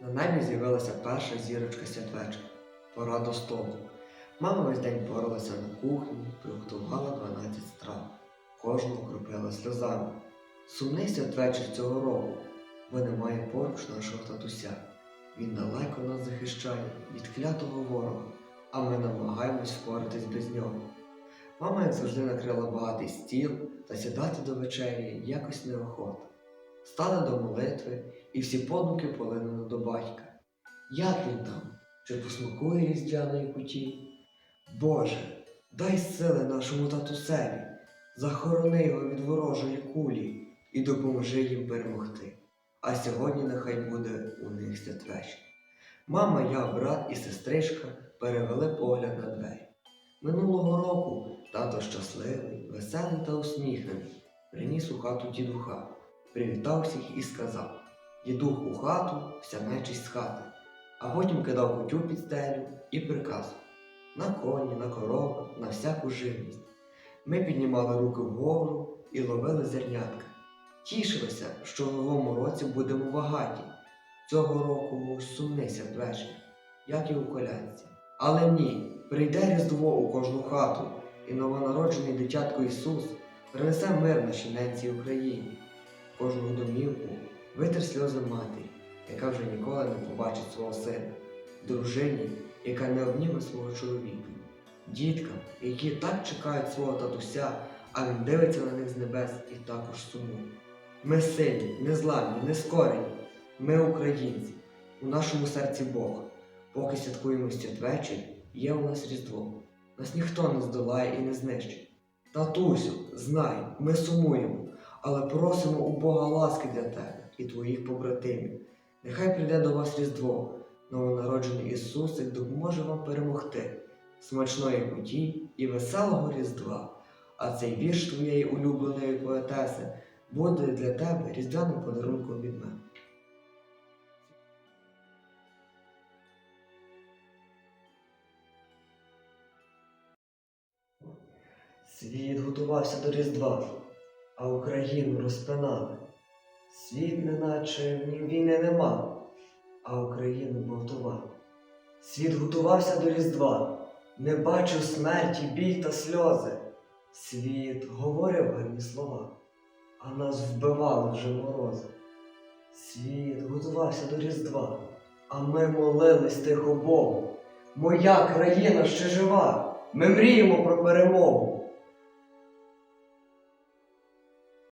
На небі з'явилася перша зірочка святвечора. Пора до столу. Мама весь день поралася на кухні, приготувала 12 страв. Кожну окропила сльозами. Сумний святвечір цього року, бо немає поруч нашого татуся. Він далеко нас захищає від клятого ворога, а ми намагаємось впоратись без нього. Мама, як завжди, накрила багатий стіл та сідати до вечері якось неохота. Стали до молитви, і всі подумки полинули до батька. Як він там? Чи посмакує різдвяної куті? Боже, дай сили нашому татусеві, захорони його від ворожої кулі і допоможи їм перемогти. А сьогодні нехай буде у них святвечір. Мама, я, брат і сестричка перевели погляд на двері. Минулого року тато щасливий, веселий та усміхнений, приніс у хату дідуха, привітав всіх і сказав Дідух у хату, вся нечисть з хати, а потім кидав кутю під стелю і приказував на коні, на корови, на всяку живність. Ми піднімали руки вгору і ловили зернятка. Тішилися, що в новому році будемо багаті. Цього року був сумний як і у колядці. Але ні, прийде Різдво у кожну хату, і новонароджений дитятко Ісус принесе мир нашій ненці Україні. Кожну домівку витер сльози матері, яка вже ніколи не побачить свого сина, дружині, яка не обніме свого чоловіка, діткам, які так чекають свого татуся, а він дивиться на них з небес і також сумує. Ми сильні, незламні, нескорені. Ми українці, у нашому серці Бог. Поки святкуємо святвечір, є у нас Різдво. Нас ніхто не здолає і не знищить. Татусю, знай, ми сумуємо, але просимо у Бога ласки для тебе і твоїх побратимів. Нехай прийде до вас Різдво, новонароджений Ісусик допоможе вам перемогти, смачної путі і веселого Різдва. А цей вірш твоєї улюбленої поетеси буде для тебе різдвяним подарунком від мене. Світ готувався до Різдва, а Україну розпинали. Світ, неначе в нім війни нема, а Україну гвалтував. Світ готувався до Різдва, не бачив смерті, біль та сльози. Світ говорив гарні слова, а нас вбивали вже морози. Світ готувався до Різдва, а ми молились тихо Богу. Моя країна ще жива, ми мріємо про перемогу.